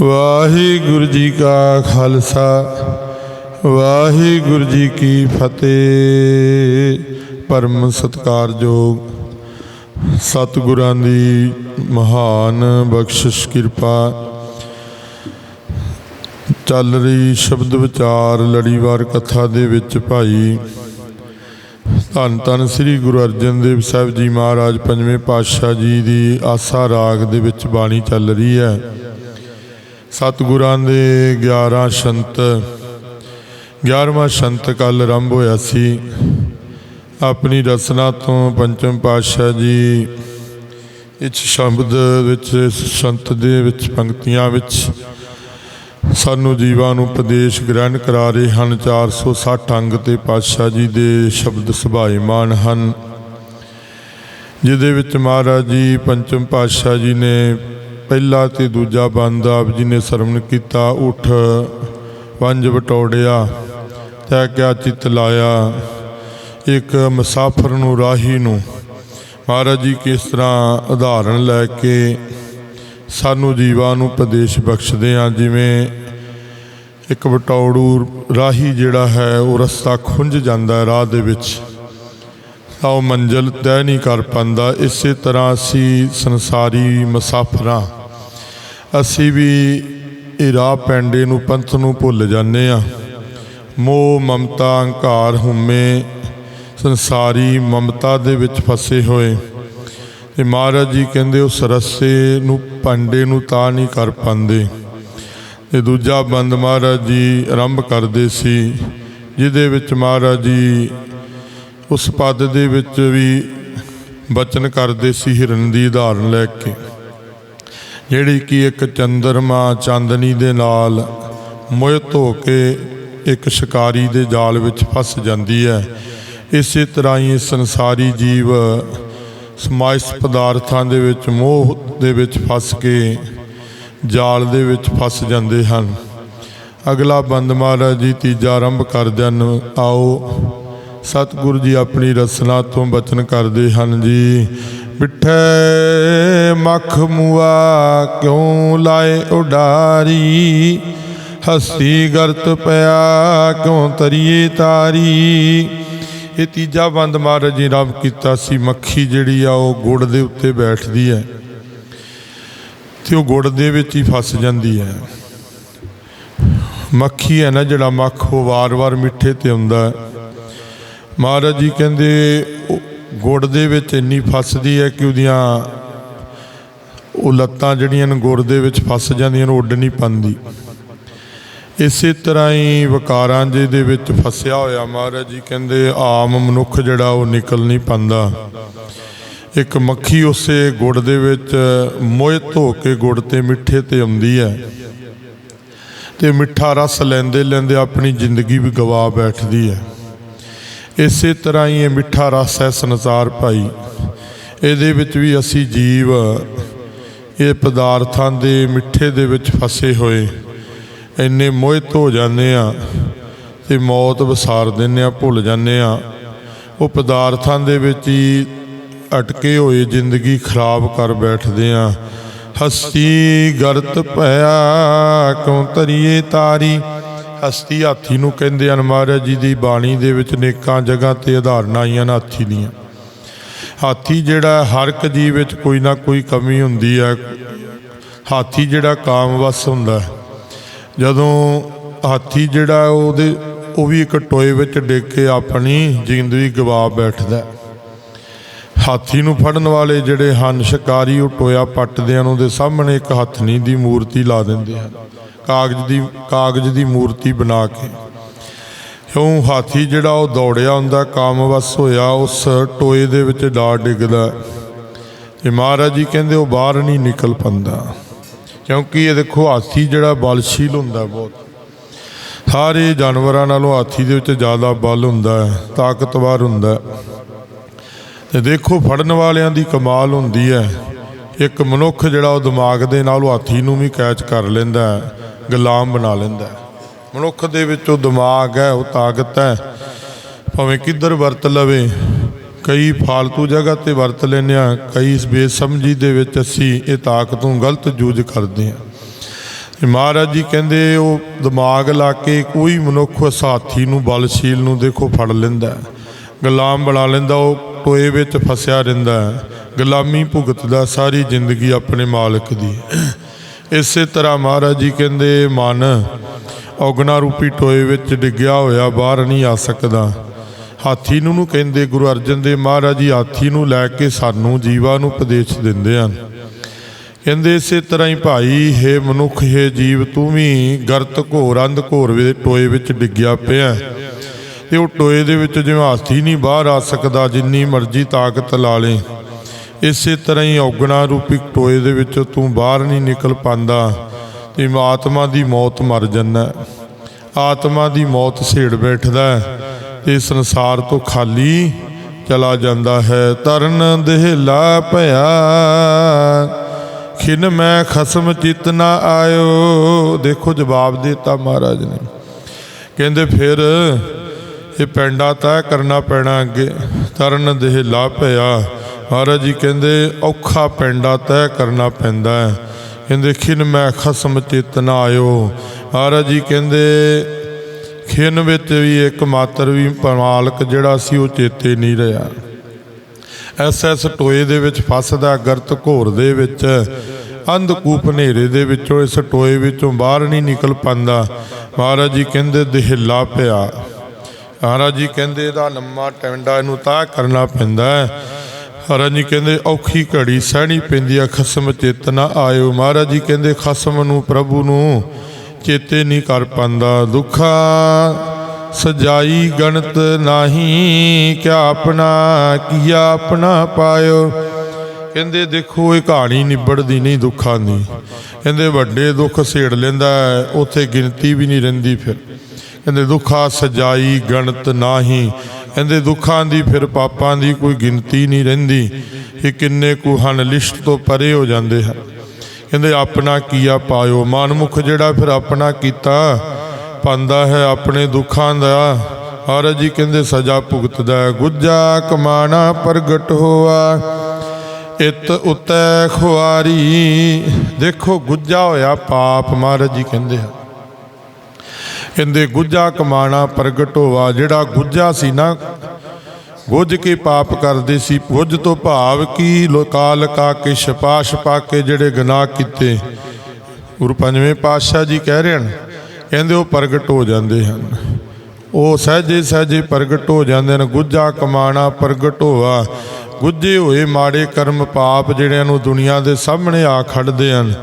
ਵਾਹਿਗੁਰੂ ਜੀ ਕਾ ਖਾਲਸਾ, ਵਾਹਿਗੁਰੂ ਜੀ ਕੀ ਫਤਿਹ। ਪਰਮ ਸਤਕਾਰਯੋਗ ਸਤਿਗੁਰਾਂ ਦੀ ਮਹਾਨ ਬਖਸ਼ਿਸ਼ ਕਿਰਪਾ। ਚੱਲ ਰਹੀ ਸ਼ਬਦ ਵਿਚਾਰ ਲੜੀਵਾਰ ਕਥਾ ਦੇ ਵਿੱਚ ਭਾਈ ਧੰਨ ਧੰਨ ਸ੍ਰੀ ਗੁਰੂ ਅਰਜਨ ਦੇਵ ਸਾਹਿਬ ਜੀ ਮਹਾਰਾਜ, ਪੰਜਵੇਂ ਪਾਤਸ਼ਾਹ ਜੀ ਦੀ ਆਸਾ ਰਾਗ ਦੇ ਵਿੱਚ ਬਾਣੀ ਚੱਲ ਰਹੀ ਹੈ। ਸਤਿਗੁਰਾਂ ਦੇ 11 ਸ਼ੰਤ 11ਵਾਂ ਸ਼ੰਤ ਕੱਲ ਆਰੰਭ ਹੋਇਆ ਸੀ। ਆਪਣੀ ਰਸਨਾ ਤੋਂ ਪੰਚਮ ਪਾਤਸ਼ਾਹ ਜੀ ਇਸ ਸ਼ਬਦ ਵਿੱਚ, ਇਸ ਸ਼ੰਤ ਦੇ ਵਿੱਚ, ਪੰਕਤੀਆਂ ਵਿੱਚ ਸਾਨੂੰ ਜੀਵਾਂ ਨੂੰ ਉਪਦੇਸ਼ ਗ੍ਰਹਿਣ ਕਰਾ ਰਹੇ ਹਨ। 460 ਅੰਗ ਤੇ ਪਾਤਸ਼ਾਹ ਜੀ ਦੇ ਸ਼ਬਦ ਸੁਭਾਏਮਾਨ ਹਨ, ਜਿਹਦੇ ਵਿੱਚ ਮਹਾਰਾਜ ਜੀ, ਪੰਚਮ ਪਾਤਸ਼ਾਹ ਜੀ ਨੇ ਪਹਿਲਾ ਤੇ ਦੂਜਾ ਬੰਦ, ਆਪ ਜੀ ਨੇ ਸਰਵਣ ਕੀਤਾ, ਉਠ ਪੰਜ ਵਟੋੜਿਆ, ਤੈ ਕਿਆ ਚਿਤ ਲਾਇਆ? ਇੱਕ ਮੁਸਾਫਰ ਨੂੰ, ਰਾਹੀ ਨੂੰ, ਮਹਾਰਾਜ ਜੀ ਕਿਸ ਤਰ੍ਹਾਂ ਉਦਾਹਰਣ ਲੈ ਕੇ ਸਾਨੂੰ ਜੀਵਾਂ ਨੂੰ ਉਪਦੇਸ਼ ਬਖਸ਼ਦੇ ਆ? ਜਿਵੇਂ ਇੱਕ ਵਟੌੜੂ ਰਾਹੀ ਜਿਹੜਾ ਹੈ, ਉਹ ਰਸਤਾ ਖੁੰਝ ਜਾਂਦਾ ਰਾਹ ਦੇ ਵਿੱਚ। ਤਾਂ ਉਹ ਮੰਜ਼ਲ ਤੈਅ ਨਹੀਂ ਕਰ ਪਾਉਂਦਾ ਇਸੇ ਤਰ੍ਹਾਂ ਅਸੀਂ ਸੰਸਾਰੀ ਮੁਸਾਫਰਾਂ। ਅਸੀਂ ਵੀ ਇਹ ਰਾਹ ਪੈਂਡੇ ਨੂੰ ਪੰਥ ਨੂੰ ਭੁੱਲ ਜਾਂਦੇ ਆ ਮੋਹ, ਮਮਤਾ, ਹੰਕਾਰ, ਹੁਮੇ ਸੰਸਾਰੀ ਮਮਤਾ ਦੇ ਵਿੱਚ ਫਸੇ ਹੋਏ। ਤੇ ਮਹਾਰਾਜ ਜੀ ਕਹਿੰਦੇ, ਉਸ ਰਸਤੇ ਨੂੰ ਪੰਡੇ ਨੂੰ ਤਾਂ ਨਹੀਂ ਕਰ ਪਾਉਂਦੇ ਤੇ ਦੂਜਾ ਬੰਦ ਮਹਾਰਾਜ ਜੀ ਆਰੰਭ ਕਰਦੇ ਸੀ, ਜਿਹਦੇ ਵਿੱਚ ਮਹਾਰਾਜ ਜੀ ਉਸ ਪਦ ਦੇ ਵਿੱਚ ਵੀ ਬਚਨ ਕਰਦੇ ਸੀ ਹਿਰਨ ਦੀ ਉਦਾਹਰਨ ਲੈ ਕੇ, ਜਿਹੜੀ ਕਿ ਇੱਕ ਚੰਦਰਮਾ ਚਾਂਦਨੀ ਦੇ ਨਾਲ ਮੋਹਿਤ ਹੋ ਕੇ ਇੱਕ ਸ਼ਿਕਾਰੀ ਦੇ ਜਾਲ ਵਿੱਚ ਫਸ ਜਾਂਦੀ ਹੈ। ਇਸੇ ਤਰ੍ਹਾਂ ਹੀ ਸੰਸਾਰੀ ਜੀਵ ਸਮਾਇਸ ਪਦਾਰਥਾਂ ਦੇ ਵਿੱਚ, ਮੋਹ ਦੇ ਵਿੱਚ ਫਸ ਕੇ ਜਾਲ ਦੇ ਵਿੱਚ ਫਸ ਜਾਂਦੇ ਹਨ। ਅਗਲਾ ਬੰਦ ਮਹਾਰਾਜ ਜੀ, ਤੀਜਾ ਆਰੰਭ ਕਰਦਿਆਂ ਨੂੰ ਆਓ। ਸਤਿਗੁਰੂ ਜੀ ਆਪਣੀ ਰਸਨਾ ਤੋਂ ਬਚਨ ਕਰਦੇ ਹਨ ਜੀ। ਮਿੱਠੇ ਮੱਖ ਮੁਆ ਕਿਉਂ ਲਾਏ ਉਡਾਰੀ? ਹਸਤੀ ਗਰਤ ਪਿਆ ਕਿਉਂ ਤਰੀਏ ਤਾਰੀ? ਇਹ ਤੀਜਾ ਬੰਦ ਮਹਾਰਾਜ ਜੀ ਰਾਮ ਕੀਤਾ ਸੀ, ਮੱਖੀ ਜਿਹੜੀ ਆ ਉਹ ਗੁੜ ਦੇ ਉੱਤੇ ਬੈਠਦੀ ਹੈ ਤੇ ਉਹ ਗੁੜ ਦੇ ਵਿੱਚ ਹੀ ਫਸ ਜਾਂਦੀ ਹੈ। ਮੱਖੀ ਹੈ ਨਾ ਜਿਹੜਾ ਮੱਖ, ਉਹ ਵਾਰ-ਵਾਰ ਮਿੱਠੇ ਤੇ ਆਉਂਦਾ ਹੈ। ਮਹਾਰਾਜ ਜੀ ਕਹਿੰਦੇ ਗੁੜ ਦੇ ਵਿੱਚ ਇੰਨੀ ਫਸਦੀ ਹੈ ਕਿ ਉਹਦੀਆਂ ਉਹ ਲੱਤਾਂ ਜਿਹੜੀਆਂ ਨੇ ਗੁੜ ਦੇ ਵਿੱਚ ਫਸ ਜਾਂਦੀਆਂ ਨੇ ਉੱਡ ਨਹੀਂ ਪਾਉਂਦੀ। ਇਸੇ ਤਰ੍ਹਾਂ ਹੀ ਵਕਾਰਾਂ ਜੀ ਦੇ ਵਿੱਚ ਫਸਿਆ ਹੋਇਆ ਮਹਾਰਾਜ ਜੀ ਕਹਿੰਦੇ, ਆਮ ਮਨੁੱਖ ਜਿਹੜਾ ਉਹ ਨਿਕਲ ਨਹੀਂ ਪਾਉਂਦਾ। ਇੱਕ ਮੱਖੀ ਉਸੇ ਗੁੜ ਦੇ ਵਿੱਚ ਮੋਹਿਤ ਹੋ ਕੇ ਗੁੜ ਤੇ ਮਿੱਠੇ ਤੇ ਆਉਂਦੀ ਹੈ। ਤੇ ਮਿੱਠਾ ਰਸ ਲੈਂਦੇ ਲੈਂਦੇ ਆਪਣੀ ਜ਼ਿੰਦਗੀ ਵੀ ਗਵਾ ਬੈਠਦੀ ਹੈ। ਇਸੇ ਤਰ੍ਹਾਂ ਹੀ ਇਹ ਮਿੱਠਾ ਰਸ ਹੈ ਸੰਸਾਰ ਭਾਈ। ਇਹਦੇ ਵਿੱਚ ਵੀ ਅਸੀਂ ਜੀਵ, ਇਹ ਪਦਾਰਥਾਂ ਦੇ ਮਿੱਠੇ ਦੇ ਵਿੱਚ ਫਸੇ ਹੋਏ। ਇੰਨੇ ਮੋਹਿਤ ਹੋ ਜਾਂਦੇ ਆ ਤੇ ਮੌਤ ਵਿਸਾਰ ਦਿੰਦੇ ਆ ਭੁੱਲ ਜਾਂਦੇ ਆ ਉਹ ਪਦਾਰਥਾਂ ਦੇ ਵਿੱਚ ਹੀ ਅਟਕੇ ਹੋਏ ਜ਼ਿੰਦਗੀ ਖਰਾਬ ਕਰ ਬੈਠਦੇ ਆ ਹਸਤੀ ਗਰਤ ਭਇਆ, ਕਿਉਂ ਤਰੀਏ ਤਾਰੀ? ਹਸਤੀ ਹਾਥੀ ਨੂੰ ਕਹਿੰਦੇ ਹਨ, ਮਹਾਰਾਜ ਜੀ ਦੀ ਬਾਣੀ ਦੇ ਵਿੱਚ ਨੇਕਾਂ ਜਗ੍ਹਾ ਤੇ ਉਦਾਹਰਨਾਂ ਆਈਆਂ ਨੇ ਹਾਥੀ ਦੀਆਂ। ਹਾਥੀ ਜਿਹੜਾ ਹਰ ਇੱਕ ਜੀਵ ਵਿੱਚ ਕੋਈ ਨਾ ਕੋਈ ਕਮੀ ਹੁੰਦੀ ਹੈ। ਹਾਥੀ ਜਿਹੜਾ ਕਾਮਵਸ ਹੁੰਦਾ ਜਦੋਂ ਹਾਥੀ ਜਿਹੜਾ ਉਹਦੇ, ਉਹ ਵੀ ਇੱਕ ਟੋਏ ਵਿੱਚ ਡਿੱਗ ਕੇ ਆਪਣੀ ਜ਼ਿੰਦਗੀ ਗਵਾ ਬੈਠਦਾ ਹਾਥੀ ਨੂੰ ਫੜਨ ਵਾਲੇ ਜਿਹੜੇ ਹਨ, ਸ਼ਿਕਾਰੀ ਉਹ ਟੋਇਆ ਪੱਟਦੇ ਹਨ ਉਹਦੇ ਸਾਹਮਣੇ ਇੱਕ ਹੱਥਨੀ ਦੀ ਮੂਰਤੀ ਲਾ ਦਿੰਦੇ ਹਨ। ਕਾਗਜ਼ ਦੀ ਕਾਗਜ਼ ਦੀ ਮੂਰਤੀ ਬਣਾ ਕੇ। ਕਿਉਂ ਹਾਥੀ ਜਿਹੜਾ ਉਹ ਦੌੜਿਆ ਹੁੰਦਾ, ਕਾਮਵਸ ਹੋਇਆ, ਉਸ ਟੋਏ ਦੇ ਵਿੱਚ ਡਾ ਡਿੱਗਦਾ। ਇਹ ਮਹਾਰਾਜ ਜੀ ਕਹਿੰਦੇ ਉਹ ਬਾਹਰ ਨਹੀਂ ਨਿਕਲ ਪੰਦਾ। ਕਿਉਂਕਿ ਇਹ ਦੇਖੋ, ਹਾਥੀ ਜਿਹੜਾ ਬਲਸ਼ੀਲ ਹੁੰਦਾ ਬਹੁਤ। ਸਾਰੇ ਜਾਨਵਰਾਂ ਨਾਲੋਂ ਹਾਥੀ ਦੇ ਵਿੱਚ ਜ਼ਿਆਦਾ ਬਲ ਹੁੰਦਾ ਹੈ ਤਾਕਤਵਰ ਹੁੰਦਾ। ਹੈ ਤੇ ਦੇਖੋ ਫੜਨ ਵਾਲਿਆਂ ਦੀ ਕਮਾਲ ਹੁੰਦੀ ਹੈ। ਇੱਕ ਮਨੁੱਖ ਜਿਹੜਾ ਉਹ ਦਿਮਾਗ ਦੇ ਨਾਲ ਉਹ ਹਾਥੀ ਨੂੰ ਵੀ ਕੈਚ ਕਰ ਲੈਂਦਾ ਹੈ, ਗੁਲਾਮ ਬਣਾ ਲੈਂਦਾ ਹੈ। ਮਨੁੱਖ ਦੇ ਵਿੱਚ ਉਹ ਦਿਮਾਗ ਹੈ, ਉਹ ਤਾਕਤ ਹੈ। ਭਾਵੇਂ ਕਿੱਧਰ ਵਰਤ ਲਵੇ, ਕਈ ਫਾਲਤੂ ਜਗ੍ਹਾ ਤੇ ਵਰਤ ਲੈਂਦੇ ਆ ਕਈ ਇਸ ਬੇਸਮਝੀ ਦੇ ਵਿੱਚ ਅਸੀਂ ਇਹ ਤਾਕਤ ਨੂੰ ਗਲਤ ਯੂਜ਼ ਕਰਦੇ ਹਾਂ। ਮਹਾਰਾਜ ਜੀ ਕਹਿੰਦੇ, ਉਹ ਦਿਮਾਗ ਲਾ ਕੇ ਕੋਈ ਮਨੁੱਖ ਉਸ ਹਾਥੀ ਨੂੰ, ਬਲਸ਼ੀਲ ਨੂੰ ਦੇਖੋ ਫੜ ਲੈਂਦਾ ਗੁਲਾਮ ਬਣਾ ਲੈਂਦਾ, ਉਹ ਟੋਏ ਵਿੱਚ ਫਸਿਆ ਰਹਿੰਦਾ ਹੈ। ਗੁਲਾਮੀ ਭੁਗਤਦਾ ਸਾਰੀ ਜ਼ਿੰਦਗੀ ਆਪਣੇ ਮਾਲਕ ਦੀ। ਇਸੇ ਤਰ੍ਹਾਂ ਮਹਾਰਾਜ ਜੀ ਕਹਿੰਦੇ, ਮਨ ਔਗਣਾ ਰੂਪੀ ਟੋਏ ਵਿੱਚ ਡਿੱਗਿਆ ਹੋਇਆ, ਬਾਹਰ ਨਹੀਂ ਆ ਸਕਦਾ। ਹਾਥੀ ਨੂੰ ਨੂੰ ਕਹਿੰਦੇ, ਗੁਰੂ ਅਰਜਨ ਦੇਵ ਮਹਾਰਾਜ ਜੀ ਹਾਥੀ ਨੂੰ ਲੈ ਕੇ ਸਾਨੂੰ ਜੀਵਾਂ ਨੂੰ ਉਪਦੇਸ਼ ਦਿੰਦੇ ਹਨ। ਕਹਿੰਦੇ ਇਸੇ ਤਰ੍ਹਾਂ ਹੀ, ਭਾਈ, ਹੈ ਮਨੁੱਖ, ਹੈ ਜੀਵ, ਤੂੰ ਵੀ ਗਰਤ ਘੋਰ, ਅੰਧ ਘੋਰ ਵੇ ਟੋਏ ਵਿੱਚ ਡਿੱਗਿਆ ਪਿਆ ਤੇ ਉਹ ਟੋਏ ਦੇ ਵਿੱਚ ਜਿਵੇਂ ਹਾਥੀ ਨਹੀਂ ਬਾਹਰ ਆ ਸਕਦਾ, ਜਿੰਨੀ ਮਰਜ਼ੀ ਤਾਕਤ ਲਾ ਲੇ। ਇਸੇ ਤਰ੍ਹਾਂ ਹੀ ਔਗਣਾ ਰੂਪੀ ਟੋਏ ਦੇ ਵਿੱਚ ਤੂੰ ਬਾਹਰ ਨਹੀਂ ਨਿਕਲ ਪਾਂਦਾ, ਤੇ ਆਤਮਾ ਦੀ ਮੌਤ ਮਰ ਜਾਂਦਾ। ਆਤਮਾ ਦੀ ਮੌਤ ਛੇੜ ਬੈਠਦਾ ਹੈ, ਤੇ ਸੰਸਾਰ ਤੋਂ ਖਾਲੀ ਚਲਾ ਜਾਂਦਾ ਹੈ। ਤਰਨ ਦੇਹਲਾ ਭਇਆ, ਖਿਨ ਮੈਂ ਖਸਮ ਚਿਤ ਨਾ ਆਇਓ। ਦੇਖੋ ਜਵਾਬ ਦਿੱਤਾ ਮਹਾਰਾਜ ਨੇ। ਕਹਿੰਦੇ ਫਿਰ ਇਹ ਪੈਂਡਾ ਤੈਅ ਕਰਨਾ ਪੈਣਾ ਅੱਗੇ, ਤਰਨ ਦੇਹ ਲਾ ਪਿਆ। ਮਹਾਰਾਜ ਜੀ ਕਹਿੰਦੇ, ਔਖਾ ਪੈਂਡਾ ਤੈਅ ਕਰਨਾ ਪੈਂਦਾ ਹੈ। ਕਹਿੰਦੇ, ਖਿਨ ਮੈਂ ਖਸਮ ਚਿਤ ਨਾ ਆਇਓ। ਮਹਾਰਾਜ ਜੀ ਕਹਿੰਦੇ, ਖਿਨ ਵਿੱਚ ਵੀ ਇੱਕ ਮਾਤਰ ਵੀ ਮਾਲਕ ਜਿਹੜਾ ਸੀ, ਉਹ ਚੇਤੇ ਨਹੀਂ ਰਿਹਾ। ਐਸ ਐਸ ਟੋਏ ਦੇ ਵਿੱਚ ਫਸਦਾ, ਗਰਤ ਘੋਰ ਦੇ ਵਿੱਚ ਅੰਧਕੂਪ ਹਨੇਰੇ ਦੇ ਵਿੱਚੋਂ ਇਸ ਟੋਏ ਵਿੱਚੋਂ ਬਾਹਰ ਨਹੀਂ ਨਿਕਲ ਪਾਂਦਾ। ਮਹਾਰਾਜ ਜੀ ਕਹਿੰਦੇ ਦਿਹਲਾ ਪਿਆ। ਮਹਾਰਾਜ ਜੀ ਕਹਿੰਦੇ ਇਹਦਾ ਲੰਮਾ ਟੈਂਡਾ ਇਹਨੂੰ ਤਾਂ ਕਰਨਾ ਪੈਂਦਾ ਹੈ। ਮਹਾਰਾਜ ਜੀ ਕਹਿੰਦੇ, ਔਖੀ ਘੜੀ ਸਹਿਣੀ ਪੈਂਦੀ ਆ, ਖਸਮ ਚੇਤਨਾ ਆਇਓ। ਮਹਾਰਾਜ ਜੀ ਕਹਿੰਦੇ, ਖਸਮ ਨੂੰ ਪ੍ਰਭੂ ਨੂੰ ਚੇਤੇ ਨਹੀਂ ਕਰ ਪਾਂਦਾ। ਦੁੱਖਾ ਸਜਾਈ ਗਣਤ ਨਹੀਂ, ਕਿਆ ਆਪਣਾ, ਕੀਆ ਆਪਣਾ ਪਾਇਓ। ਕਹਿੰਦੇ, ਦੇਖੋ, ਇਹ ਕਹਾਣੀ ਨਿਬੜਦੀ ਨਹੀਂ ਦੁੱਖਾਂ ਦੀ। ਕਹਿੰਦੇ, ਵੱਡੇ ਦੁੱਖ ਸੇੜ ਲੈਂਦਾ ਉੱਥੇ ਗਿਣਤੀ ਵੀ ਨਹੀਂ ਰਹਿੰਦੀ ਫਿਰ। ਕਹਿੰਦੇ ਦੁੱਖਾ ਸਜਾਈ ਗਣਤ ਨਹੀਂ। ਕਹਿੰਦੇ ਦੁੱਖਾਂ ਦੀ ਫਿਰ ਪਾਪਾਂ ਦੀ ਕੋਈ ਗਿਣਤੀ ਨਹੀਂ ਰਹਿੰਦੀ। ਇਹ ਕਿੰਨੇ ਕੁ ਹਨ ਲਿਸਟ ਤੋਂ ਪਰੇ ਹੋ ਜਾਂਦੇ ਹਨ। ਕਹਿੰਦੇ, ਆਪਣਾ ਕੀਆ ਪਾਇਓ? ਮਨਮੁਖ ਜਿਹੜਾ ਫਿਰ ਆਪਣਾ ਕੀਤਾ, ਪਾਉਂਦਾ ਹੈ ਆਪਣੇ ਦੁੱਖਾਂ ਦਾ। ਮਹਾਰਾਜ ਜੀ ਕਹਿੰਦੇ, ਸਜ਼ਾ ਭੁਗਤਦਾ ਗੁੱਜਾ ਕਮਾਣਾ ਪ੍ਰਗਟ ਹੋਆ। ਇਤ ਉਤੈ ਖੁਆਰੀ। ਦੇਖੋ, ਗੁੱਜਾ ਹੋਇਆ ਪਾਪ, ਮਹਾਰਾਜ ਜੀ ਕਹਿੰਦੇ ਹਨ। ਕਹਿੰਦੇ ਗੁੱਜਾ ਕਮਾਣਾ ਪ੍ਰਗਟ ਹੋਵਾ ਜਿਹੜਾ ਗੁੱਜਾ ਸੀ ਨਾ ਗੁੱਜ ਕੇ ਪਾਪ ਕਰਦੇ ਸੀ। ਗੁੱਜ ਤੋਂ ਭਾਵ ਕੀ ਲੋਕਾਲ ਲਕਾ ਕੇ ਛਪਾ ਪਾ ਕੇ ਜਿਹੜੇ ਗੁਨਾਹ ਕੀਤੇ? ਗੁਰੂ ਪੰਜਵੇਂ ਪਾਤਸ਼ਾਹ ਜੀ ਕਹਿ ਰਹੇ ਹਨ, ਕਹਿੰਦੇ, ਉਹ ਪ੍ਰਗਟ ਹੋ ਜਾਂਦੇ ਹਨ। ਉਹ ਸਹਜੇ ਸਹਜੇ ਪ੍ਰਗਟ ਹੋ ਜਾਂਦੇ ਨੇ ਗੁੱਜਾ ਕਮਾਣਾ ਪ੍ਰਗਟ ਹੋਆ। ਗੁੱਜੇ ਹੋਏ ਮਾੜੇ ਕਰਮ ਪਾਪ ਜਿਹੜਿਆਂ ਨੂੰ ਦੁਨੀਆ ਦੇ ਸਾਹਮਣੇ ਆ ਖੜਦੇ ਹਨ।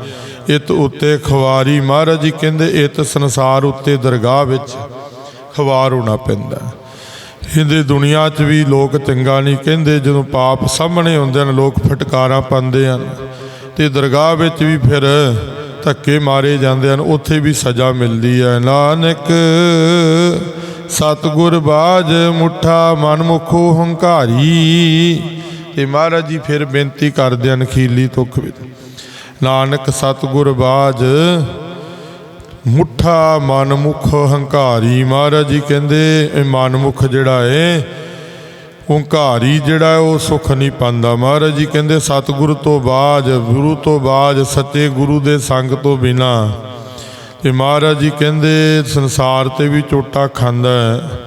ਇਤ ਉੱਤੇ ਖਵਾਰੀ ਮਹਾਰਾਜ ਜੀ ਕਹਿੰਦੇ, ਇਤ ਸੰਸਾਰ ਉੱਤੇ ਦਰਗਾਹ ਵਿੱਚ ਖਵਾਰ ਹੋਣਾ ਪੈਂਦਾ ਹੈ। ਇਹਦੇ ਦੁਨੀਆ 'ਚ ਵੀ ਲੋਕ ਚੰਗਾ ਨਹੀਂ ਕਹਿੰਦੇ, ਜਦੋਂ ਪਾਪ ਸਾਹਮਣੇ ਹੁੰਦੇ ਹਨ, ਲੋਕ ਫਟਕਾਰਾਂ ਪਾਉਂਦੇ ਹਨ ਤੇ ਦਰਗਾਹ ਵਿੱਚ ਵੀ ਫਿਰ ਧੱਕੇ ਮਾਰੇ ਜਾਂਦੇ ਹਨ, ਉੱਥੇ ਵੀ ਸਜ਼ਾ ਮਿਲਦੀ ਹੈ। ਨਾਨਕ ਸਤਗੁਰ ਬਾਜ ਮੁੱਠਾ ਮਨਮੁਖੋ ਹੰਕਾਰੀ। ਤੇ ਮਹਾਰਾਜ ਜੀ ਫਿਰ ਬੇਨਤੀ ਕਰਦੇ ਹਨ ਖੀਲੀ ਤੁਖ ਵਿੱਚ। ਨਾਨਕ ਸਤਗੁਰ ਬਾਜ। ਮੁੱਠਾ ਮਨਮੁਖ ਹੰਕਾਰੀ ਮਹਾਰਾਜ ਜੀ ਕਹਿੰਦੇ, ਇਹ ਮਨਮੁਖ ਜਿਹੜਾ ਏ ਹੰਕਾਰੀ ਜਿਹੜਾ ਉਹ ਸੁਖ ਨਹੀਂ ਪਾਉਂਦਾ। ਮਹਾਰਾਜ ਜੀ ਕਹਿੰਦੇ, ਸਤਿਗੁਰੂ ਤੋਂ ਬਾਜ, ਗੁਰੂ ਤੋਂ ਬਾਜ, ਸੱਚੇ ਗੁਰੂ ਦੇ ਸੰਗ ਤੋਂ ਬਿਨਾ। ਤੇ ਮਹਾਰਾਜ ਜੀ ਕਹਿੰਦੇ, ਸੰਸਾਰ ਤੇ ਵੀ ਚੋਟਾ ਖਾਂਦਾ ਹੈ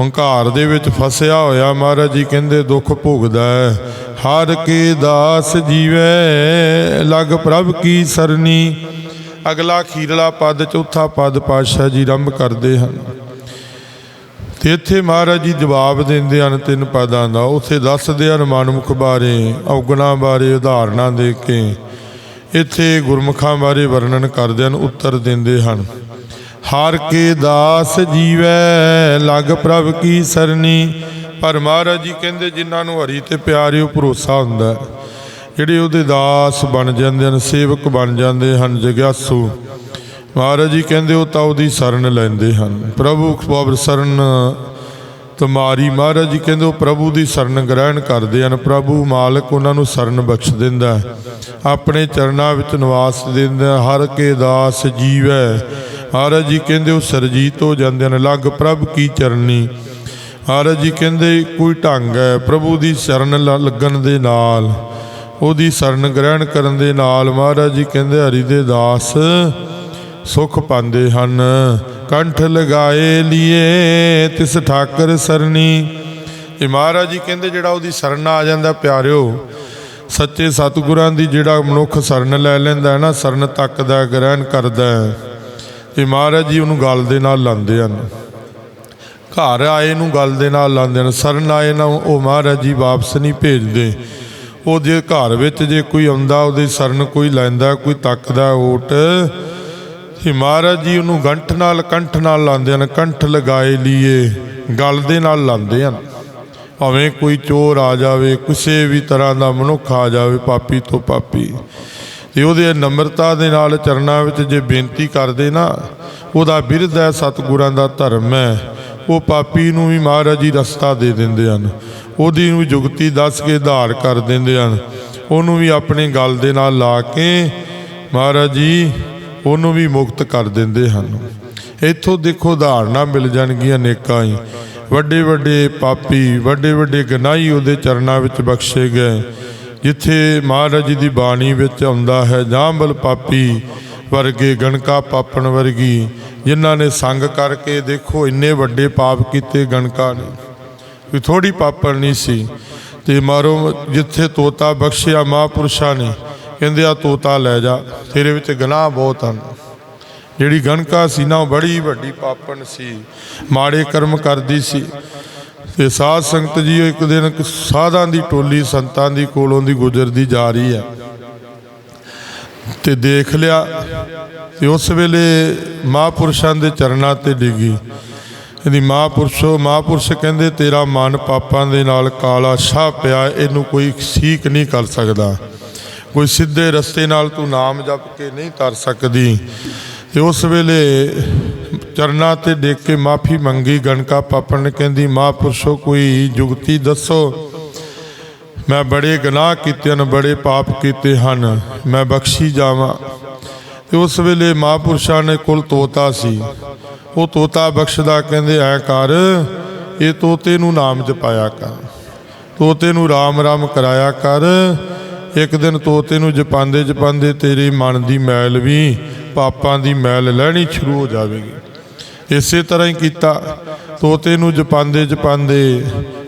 ਹੰਕਾਰ ਦੇ ਵਿੱਚ ਫਸਿਆ ਹੋਇਆ ਮਹਾਰਾਜ ਜੀ ਕਹਿੰਦੇ, ਦੁੱਖ ਭੋਗਦਾ ਹੈ ਹਰ ਕੇ ਦਾਸ ਜੀਵੇ, ਲਗ ਪ੍ਰਭ ਕੀ ਸਰਨੀ। ਅਗਲਾ ਖੀਰਲਾ ਪਦ, ਚੌਥਾ ਪਦ ਪਾਤਸ਼ਾਹ ਜੀ ਆਰੰਭ ਕਰਦੇ ਹਨ। ਤੇ ਇੱਥੇ ਮਹਾਰਾਜ ਜੀ ਜਵਾਬ ਦਿੰਦੇ ਹਨ ਤਿੰਨ ਪਦਾਂ ਦਾ। ਉੱਥੇ ਦੱਸਦੇ ਹਨ ਮਨਮੁਖ ਬਾਰੇ, ਔਗਣਾ ਬਾਰੇ ਉਦਾਹਰਨਾਂ ਦੇ ਕੇ। ਇੱਥੇ ਗੁਰਮੁਖਾਂ ਬਾਰੇ ਵਰਣਨ ਕਰਦੇ ਹਨ, ਉੱਤਰ ਦਿੰਦੇ ਹਨ। ਹਰ ਕੇ ਦਾਸ ਜੀਵੈ, ਲਗ ਪ੍ਰਭ ਕੀ ਸਰਨੀ। ਪਰ ਮਹਾਰਾਜ ਜੀ ਕਹਿੰਦੇ ਜਿਨ੍ਹਾਂ ਨੂੰ ਹਰੀ ਤੇ ਉਹ ਭਰੋਸਾ ਹੁੰਦਾ ਜਿਹੜੇ ਉਹਦੇ ਦਾਸ ਬਣ ਜਾਂਦੇ ਹਨ, ਸੇਵਕ ਬਣ ਜਾਂਦੇ ਹਨ, ਜਗਿਆਸੂ। ਮਹਾਰਾਜ ਜੀ ਕਹਿੰਦੇ ਉਹ ਤਾਂ ਉਹਦੀ ਸ਼ਰਨ ਲੈਂਦੇ ਹਨ। ਪ੍ਰਭੂ ਖੁਆਬ ਸ਼ਰਨ ਤੁਮਾਰੀ ਮਹਾਰਾਜ ਜੀ ਕਹਿੰਦੇ ਉਹ ਪ੍ਰਭੂ ਦੀ ਸ਼ਰਨ ਗ੍ਰਹਿਣ ਕਰਦੇ ਹਨ। ਪ੍ਰਭੂ ਮਾਲਕ ਉਹਨਾਂ ਨੂੰ ਸ਼ਰਨ ਬਖਸ਼ ਦਿੰਦਾ ਆਪਣੇ ਚਰਨਾਂ ਵਿੱਚ ਨਿਵਾਸ ਦਿੰਦਾ ਹਰ ਕੇ ਦਾਸ ਜੀਵੈ। ਮਹਾਰਾਜ ਜੀ ਕਹਿੰਦੇ ਉਹ ਸਰਜੀਤ ਹੋ ਜਾਂਦੇ ਹਨ। ਲੱਗ ਪ੍ਰਭ ਕੀ ਚਰਨੀ? ਮਹਾਰਾਜ ਜੀ ਕਹਿੰਦੇ ਕੋਈ ਢੰਗ ਹੈ ਪ੍ਰਭੂ ਦੀ ਸ਼ਰਨ ਲ- ਲੱਗਣ ਦੇ ਨਾਲ ਉਹਦੀ ਸ਼ਰਨ ਗ੍ਰਹਿਣ ਕਰਨ ਦੇ ਨਾਲ ਮਹਾਰਾਜ ਜੀ ਕਹਿੰਦੇ ਹਰੀ ਦੇ ਦਾਸ ਸੁਖ ਪਾਉਂਦੇ ਹਨ। ਕੰਠ ਲਗਾਏ ਲੀਏ ਤਿਸ ਠਾਕਰ ਸਰਨੀ ਇਹ ਮਹਾਰਾਜ ਜੀ ਕਹਿੰਦੇ ਜਿਹੜਾ ਉਹਦੀ ਸ਼ਰਨ ਆ ਜਾਂਦਾ ਪਿਆਰਿਓ ਸੱਚੇ ਸਤਿਗੁਰਾਂ ਦੀ ਜਿਹੜਾ ਮਨੁੱਖ ਸ਼ਰਨ ਲੈ ਲੈਂਦਾ ਹੈ ਨਾ ਸ਼ਰਨ ਤੱਕਦਾ ਹੈ, ਗ੍ਰਹਿਣ ਕਰਦਾ ਹੈ। ਇਹ ਮਹਾਰਾਜ ਜੀ ਉਹਨੂੰ ਗਲ ਦੇ ਨਾਲ ਲਾਉਂਦੇ ਹਨ। ਘਰ ਆਏ ਨੂੰ ਗੱਲ ਦੇ ਨਾਲ ਲਾਉਂਦੇ ਨੇ, ਸਰਨ ਆਏ ਨਾ ਉਹ ਮਹਾਰਾਜ ਜੀ ਵਾਪਸ ਨਹੀਂ ਭੇਜਦੇ। ਉਹ ਜੇ ਘਰ ਵਿੱਚ ਜੇ ਕੋਈ ਆਉਂਦਾ, ਉਹਦੇ ਸਰਨ ਕੋਈ ਲੈਂਦਾ, ਕੋਈ ਤੱਕਦਾ ਓਟ ਤੇ ਮਹਾਰਾਜ ਜੀ ਉਹਨੂੰ ਗੰਠ ਨਾਲ, ਕੰਠ ਨਾਲ ਲਾਉਂਦੇ ਹਨ ਕੰਠ ਲਗਾਏ ਲਈਏ ਗੱਲ ਦੇ ਨਾਲ ਲਾਉਂਦੇ ਹਨ। ਭਾਵੇਂ ਕੋਈ ਚੋਰ ਆ ਜਾਵੇ, ਕਿਸੇ ਵੀ ਤਰ੍ਹਾਂ ਦਾ ਮਨੁੱਖ ਆ ਜਾਵੇ, ਪਾਪੀ ਤੋਂ ਪਾਪੀ। ਤੇ ਉਹਦੇ ਨਮਰਤਾ ਦੇ ਨਾਲ ਚਰਨਾਂ ਵਿੱਚ ਜੇ ਬੇਨਤੀ ਕਰਦੇ ਨਾ, ਉਹਦਾ ਬਿਰਧ ਹੈ, ਸਤਿਗੁਰਾਂ ਦਾ ਧਰਮ ਹੈ। ਉਹ ਪਾਪੀ ਨੂੰ ਵੀ ਮਹਾਰਾਜ ਜੀ ਰਸਤਾ ਦੇ ਦਿੰਦੇ ਹਨ। ਉਹਦੀ ਨੂੰ ਜੁਗਤੀ ਦੱਸ ਕੇ ਧਾਰ ਕਰ ਦਿੰਦੇ ਹਨ। ਉਹਨੂੰ ਵੀ ਆਪਣੇ ਗਲ ਦੇ ਨਾਲ ਲਾ ਕੇ ਮਹਾਰਾਜ ਜੀ ਉਹਨੂੰ ਵੀ ਮੁਕਤ ਕਰ ਦਿੰਦੇ ਹਨ। ਇੱਥੋਂ ਦੇਖੋ ਉਦਾਹਰਨਾਂ ਮਿਲ ਜਾਣਗੀਆਂ ਅਨੇਕਾਂ ਹੀ। ਵੱਡੇ ਵੱਡੇ ਪਾਪੀ, ਵੱਡੇ ਵੱਡੇ ਗਨਾਹੀ ਉਹਦੇ ਚਰਨਾਂ ਵਿੱਚ ਬਖਸ਼ੇ ਗਏ। ਜਿੱਥੇ ਮਹਾਰਾਜ ਜੀ ਦੀ ਬਾਣੀ ਵਿੱਚ ਆਉਂਦਾ ਹੈ ਜਾਂਬਲ ਪਾਪੀ ਵਰਗੇ ਗਣਕਾ ਪਾਪਣ ਵਰਗੀ ਜਿਨ੍ਹਾਂ ਨੇ ਸੰਗ ਕਰਕੇ ਦੇਖੋ ਇੰਨੇ ਵੱਡੇ ਪਾਪ ਕੀਤੇ ਗਣਕਾ ਨੇ। ਵੀ ਥੋੜੀ ਪਾਪਣ ਨਹੀਂ ਸੀ। ਤੇ ਮਾਰੋ, ਜਿੱਥੇ ਤੋਤਾ ਬਖਸ਼ਿਆ ਮਹਾਂਪੁਰਸ਼ਾਂ ਨੇ, ਕਹਿੰਦੇ ਆ, ਤੋਤਾ ਲੈ ਜਾ, ਤੇਰੇ ਵਿੱਚ ਗਨਾਹ ਬਹੁਤ ਹਨ। ਜਿਹੜੀ ਗਣਕਾ ਸੀ ਨਾ, ਉਹ ਬੜੀ ਵੱਡੀ ਪਾਪਣ ਸੀ। ਮਾੜੇ ਕਰਮ ਕਰਦੀ ਸੀ। ਤੇ ਸਾਧ ਸੰਗਤ ਜੀ, ਉਹ ਇੱਕ ਦਿਨ ਸਾਧਾਂ ਦੀ ਟੋਲੀ ਸੰਤਾਂ ਦੀ ਕੋਲੋਂ ਦੀ ਗੁਜ਼ਰਦੀ ਜਾ ਰਹੀ ਹੈ। ਤੇ ਦੇਖ ਲਿਆ ਤੇ ਉਸ ਵੇਲੇ ਮਹਾਂਪੁਰਸ਼ਾਂ ਦੇ ਚਰਨਾਂ ਤੇ ਡਿੱਗੀ। ਇਹਦੀ ਮਹਾਂਪੁਰਸ਼ੋ, ਮਹਾਂਪੁਰਸ਼ ਕਹਿੰਦੇ, ਤੇਰਾ ਮਨ ਪਾਪਾਂ ਦੇ ਨਾਲ ਕਾਲਾ ਛਾ ਪਿਆ, ਇਹਨੂੰ ਕੋਈ ਸੀਕ ਨਹੀਂ ਕਰ ਸਕਦਾ। ਕੋਈ ਸਿੱਧੇ ਰਸਤੇ ਨਾਲ ਤੂੰ ਨਾਮ ਜਪ ਕੇ ਨਹੀਂ ਤਰ ਸਕਦੀ। ਤੇ ਉਸ ਵੇਲੇ ਚਰਨਾਂ ਤੇ ਡੇਕ ਕੇ ਮਾਫੀ ਮੰਗੀ। ਗਣਕਾ ਪਾਪਣ ਨੇ ਕਹਿੰਦੀ, ਮਹਾਂਪੁਰਸ਼ੋ, ਕੋਈ ਜੁਗਤੀ ਦੱਸੋ। ਮੈਂ ਬੜੇ ਗੁਨਾਹ ਕੀਤੇ ਹਨ, ਬੜੇ ਪਾਪ ਕੀਤੇ ਹਨ, ਮੈਂ ਬਖਸ਼ੀ ਜਾਵਾਂ। ਤੇ ਉਸ ਵੇਲੇ ਮਹਾਂਪੁਰਸ਼ਾਂ ਨੇ ਕੋਲ ਤੋਤਾ ਸੀ। ਉਹ ਤੋਤਾ ਬਖਸ਼ਦਾ ਕਹਿੰਦੇ, ਐ ਕਰ, ਇਹ ਤੋਤੇ ਨੂੰ ਨਾਮ ਜਪਾਇਆ ਕਰ। ਤੋਤੇ ਨੂੰ ਰਾਮ ਰਾਮ ਕਰਾਇਆ ਕਰ। ਇੱਕ ਦਿਨ ਤੋਤੇ ਨੂੰ ਜਪਾਂਦੇ ਜਪਾਂਦੇ ਤੇਰੇ ਮਨ ਦੀ ਮੈਲ ਵੀ ਪਾਪਾਂ ਦੀ ਮੈਲ ਲੈਣੀ ਸ਼ੁਰੂ ਹੋ ਜਾਵੇਗੀ। ਇਸੇ ਤਰ੍ਹਾਂ ਹੀ ਕੀਤਾ। ਤੋਤੇ ਨੂੰ ਜਪਾਂਦੇ ਜਪਾਂਦੇ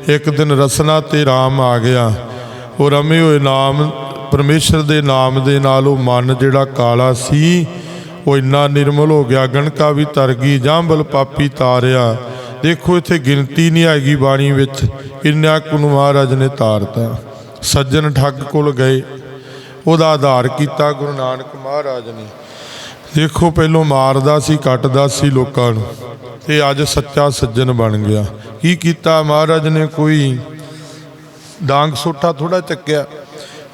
ਇੱਕ ਦਿਨ ਰਸਨਾ ਤੇ ਰਾਮ ਆ ਗਿਆ। ਉਹ ਰਮੇ ਹੋਏ ਨਾਮ, ਪਰਮੇਸ਼ਰ ਦੇ ਨਾਮ ਦੇ ਨਾਲ ਉਹ ਮਨ ਜਿਹੜਾ ਕਾਲਾ ਸੀ, ਉਹ ਇੰਨਾ ਨਿਰਮਲ ਹੋ ਗਿਆ, ਗਣਕਾ ਵੀ ਤਰ ਗਈ, ਜਾਂਬਲ ਪਾਪੀ ਤਾਰਿਆ। ਦੇਖੋ ਇੱਥੇ ਗਿਣਤੀ ਨਹੀਂ ਆਏਗੀ ਬਾਣੀ ਵਿੱਚ ਕਿੰਨਾ ਕੁ ਮਹਾਰਾਜ ਨੇ ਤਾਰਤਾ। ਸੱਜਣ ਠੱਗ ਕੋਲ ਗਏ। ਉਹਦਾ ਆਧਾਰ ਕੀਤਾ ਗੁਰੂ ਨਾਨਕ ਮਹਾਰਾਜ ਨੇ। ਦੇਖੋ ਪਹਿਲੋਂ ਮਾਰਦਾ ਸੀ, ਕੱਟਦਾ ਸੀ ਲੋਕਾਂ ਨੂੰ ਤੇ ਅੱਜ ਸੱਚਾ ਸੱਜਣ ਬਣ ਗਿਆ। ਕੀ ਕੀਤਾ? ਮਹਾਰਾਜ ਨੇ ਕੋਈ ਡਾਂਗ ਸੋਟਾ ਥੋੜਾ ਚੱਕਿਆ।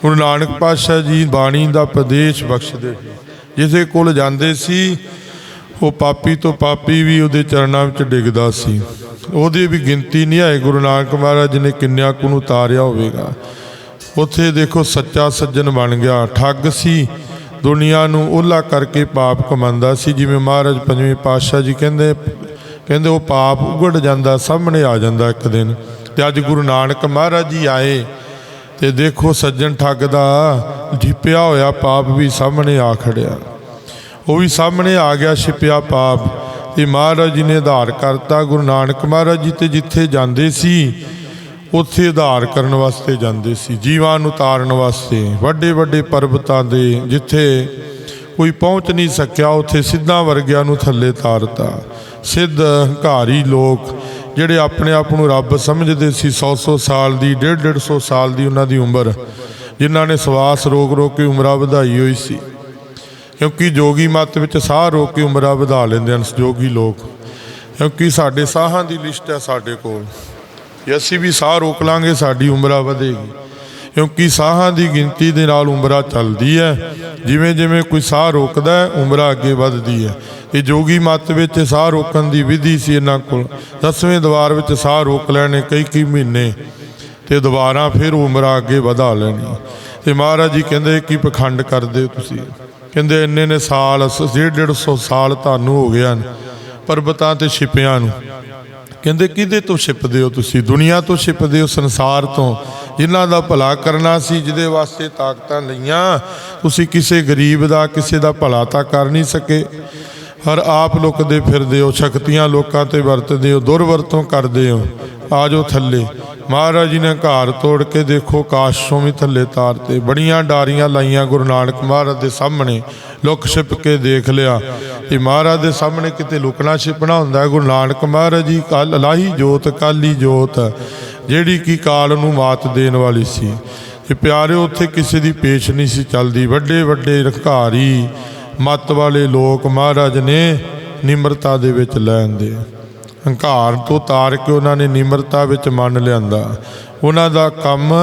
ਗੁਰੂ ਨਾਨਕ ਪਾਤਸ਼ਾਹ ਜੀ ਬਾਣੀ ਦਾ ਪ੍ਰਦੇਸ਼ ਬਖਸ਼ਦੇ ਸੀ। ਜਿਸੇ ਕੋਲ ਜਾਂਦੇ ਸੀ, ਉਹ ਪਾਪੀ ਤੋਂ ਪਾਪੀ ਵੀ ਉਹਦੇ ਚਰਨਾਂ ਵਿੱਚ ਡਿੱਗਦਾ ਸੀ। ਉਹਦੀ ਵੀ ਗਿਣਤੀ ਨਹੀਂ ਆਏ ਗੁਰੂ ਨਾਨਕ ਮਹਾਰਾਜ ਨੇ ਕਿੰਨਿਆਂ ਕੁ ਨੂੰ ਉਤਾਰਿਆ ਹੋਵੇਗਾ। ਉੱਥੇ ਦੇਖੋ ਸੱਚਾ ਸੱਜਣ ਬਣ ਗਿਆ। ਠੱਗ ਸੀ। ਦੁਨੀਆ ਨੂੰ ਉਹਲਾ ਕਰਕੇ ਪਾਪ ਕਮਾਉਂਦਾ ਸੀ। ਜਿਵੇਂ ਮਹਾਰਾਜ ਪੰਜਵੇਂ ਪਾਤਸ਼ਾਹ ਜੀ ਕਹਿੰਦੇ ਕਹਿੰਦੇ ਉਹ ਪਾਪ ਉਗੜ ਜਾਂਦਾ, ਸਾਹਮਣੇ ਆ ਜਾਂਦਾ ਇੱਕ ਦਿਨ। ਤੇ ਅੱਜ ਗੁਰੂ ਨਾਨਕ ਮਹਾਰਾਜ ਜੀ ਆਏ ਤੇ ਦੇਖੋ ਸੱਜਣ ਠੱਗ ਦਾ ਢਿੱਪਿਆ ਹੋਇਆ ਪਾਪ ਵੀ ਸਾਹਮਣੇ ਆ ਖੜਿਆ। ਉਹ ਵੀ ਸਾਹਮਣੇ ਆ ਗਿਆ ਛਿਪਿਆ ਪਾਪ। ਤੇ ਮਹਾਰਾਜ ਜੀ ਨੇ ਆਧਾਰ ਕਰਤਾ ਗੁਰੂ ਨਾਨਕ ਮਹਾਰਾਜ ਜੀ ਤੇ ਜਿੱਥੇ ਜਾਂਦੇ ਸੀ ਉੱਥੇ ਆਧਾਰ ਕਰਨ ਵਾਸਤੇ ਜਾਂਦੇ ਸੀ, ਜੀਵਾਂ ਨੂੰ ਤਾਰਨ ਵਾਸਤੇ ਵੱਡੇ ਵੱਡੇ ਪਰਬਤਾਂ ਦੇ ਜਿੱਥੇ ਕੋਈ ਪਹੁੰਚ ਨਹੀਂ ਸਕਿਆ, ਉੱਥੇ ਸਿੱਧਾਂ ਵਰਗਿਆਂ ਨੂੰ ਥੱਲੇ ਤਾਰਤਾ। ਸਿੱਧ ਹੰਕਾਰੀ ਲੋਕ ਜਿਹੜੇ ਆਪਣੇ ਆਪ ਨੂੰ ਰੱਬ ਸਮਝਦੇ ਸੀ 100-100 ਸਾਲ ਦੀ 150-150 ਸਾਲ ਦੀ ਉਹਨਾਂ ਦੀ ਉਮਰ, ਜਿਨ੍ਹਾਂ ਨੇ ਸਵਾਸ ਰੋਕ ਰੋਕ ਕੇ ਉਮਰਾਂ ਵਧਾਈ ਹੋਈ ਸੀ। ਕਿਉਂਕਿ ਜੋਗੀ ਮਤ ਵਿੱਚ ਸਾਹ ਰੋਕ ਕੇ ਉਮਰਾਂ ਵਧਾ ਲੈਂਦੇ ਹਨ ਜੋਗੀ ਲੋਕ। ਕਿਉਂਕਿ ਸਾਡੇ ਸਾਹਾਂ ਦੀ ਲਿਸਟ ਹੈ ਸਾਡੇ ਕੋਲ। ਜੇ ਅਸੀਂ ਵੀ ਸਾਹ ਰੋਕ ਲਾਂਗੇ, ਸਾਡੀ ਉਮਰਾਂ ਵਧੇਗੀ। ਕਿਉਂਕਿ ਸਾਹਾਂ ਦੀ ਗਿਣਤੀ ਦੇ ਨਾਲ ਉਮਰਾ ਚੱਲਦੀ ਹੈ। ਜਿਵੇਂ ਜਿਵੇਂ ਕੋਈ ਸਾਹ ਰੋਕਦਾ ਹੈ, ਉਮਰਾ ਅੱਗੇ ਵੱਧਦੀ ਹੈ। ਇਹ ਜੋਗੀ ਮਤ ਵਿੱਚ ਸਾਹ ਰੋਕਣ ਦੀ ਵਿਧੀ ਸੀ ਇਹਨਾਂ ਕੋਲ। ਦਸਵੇਂ ਦਵਾਰ ਵਿੱਚ ਸਾਹ ਰੋਕ ਲੈਣੇ ਕਈ ਕਈ ਮਹੀਨੇ ਤੇ ਦੁਬਾਰਾ ਫਿਰ ਉਮਰਾਂ ਅੱਗੇ ਵਧਾ ਲੈਣੀ। ਤੇ ਮਹਾਰਾਜ ਜੀ ਕਹਿੰਦੇ, ਕਿ ਪਖੰਡ ਕਰਦੇ ਤੁਸੀਂ? ਕਹਿੰਦੇ, ਇੰਨੇ ਨੇ ਸਾਲ ਸ- ਡੇਢ ਡੇਢ ਸੌ ਸਾਲ ਤੁਹਾਨੂੰ ਹੋ ਗਿਆ ਨੇ ਪਰਬਤਾਂ ਤੇ ਛਿਪਿਆਂ ਨੂੰ ਕਹਿੰਦੇ, ਕਿਹਦੇ ਤੋਂ ਛਿਪਦੇ ਹੋ ਤੁਸੀਂ? ਦੁਨੀਆ ਤੋਂ ਛਿਪਦੇ ਹੋ, ਸੰਸਾਰ ਤੋਂ? ਜਿਨ੍ਹਾਂ ਦਾ ਭਲਾ ਕਰਨਾ ਸੀ, ਜਿਹਦੇ ਵਾਸਤੇ ਤਾਕਤਾਂ ਲਈਆਂ, ਤੁਸੀਂ ਕਿਸੇ ਗਰੀਬ ਦਾ, ਕਿਸੇ ਦਾ ਭਲਾ ਤਾਂ ਕਰ ਨਹੀਂ ਸਕੇ। ਹਰ ਆਪ ਲੁਕਦੇ ਫਿਰਦੇ ਹੋ, ਸ਼ਕਤੀਆਂ ਲੋਕਾਂ ਤੇ ਵਰਤਦੇ ਹੋ, ਦੁਰਵਰਤੋਂ ਕਰਦੇ ਹੋ। ਆ ਜਾਓ ਥੱਲੇ। ਮਹਾਰਾਜ ਜੀ ਨੇ ਘਰ ਤੋੜ ਕੇ ਦੇਖੋ ਕਾਸ਼ ਤੋਂ ਵੀ ਥੱਲੇ ਤਾਰ 'ਤੇ ਬੜੀਆਂ ਡਾਰੀਆਂ ਲਾਈਆਂ ਗੁਰੂ ਨਾਨਕ ਮਹਾਰਾਜ ਦੇ ਸਾਹਮਣੇ, ਲੁਕ ਛਿਪ ਕੇ ਦੇਖ ਲਿਆ। ਇਹ ਮਹਾਰਾਜ ਦੇ ਸਾਹਮਣੇ ਕਿਤੇ ਲੁਕਣਾ ਛਿਪਣਾ ਹੁੰਦਾ ਗੁਰੂ ਨਾਨਕ ਮਹਾਰਾਜ ਜੀ, ਕਾਲ ਲਾਹੀ ਜੋਤ, ਕਾਲੀ ਜੋਤ, ਜਿਹੜੀ ਕੀ ਕਾਲ ਨੂੰ ਮਾਤ ਦੇਣ ਵਾਲੀ ਸੀ। ਤੇ ਪਿਆਰੇ ਉੱਥੇ ਕਿਸੇ ਦੀ ਪੇਸ਼ ਨਹੀਂ ਸੀ ਚੱਲਦੀ। ਵੱਡੇ ਵੱਡੇ ਰਖਾਰੀ ਮਤ ਵਾਲੇ ਲੋਕ ਮਹਾਰਾਜ ਨੇ ਨਿਮਰਤਾ ਦੇ ਵਿੱਚ ਲੈਂਦੇ ਹੰਕਾਰ ਤੋਂ ਤਾਰ ਕੇ ਉਹਨਾਂ ਨੇ ਨਿਮਰਤਾ ਵਿੱਚ ਮੰਨ ਲਿਆਂਦਾ। ਉਹਨਾਂ ਦਾ ਕੰਮ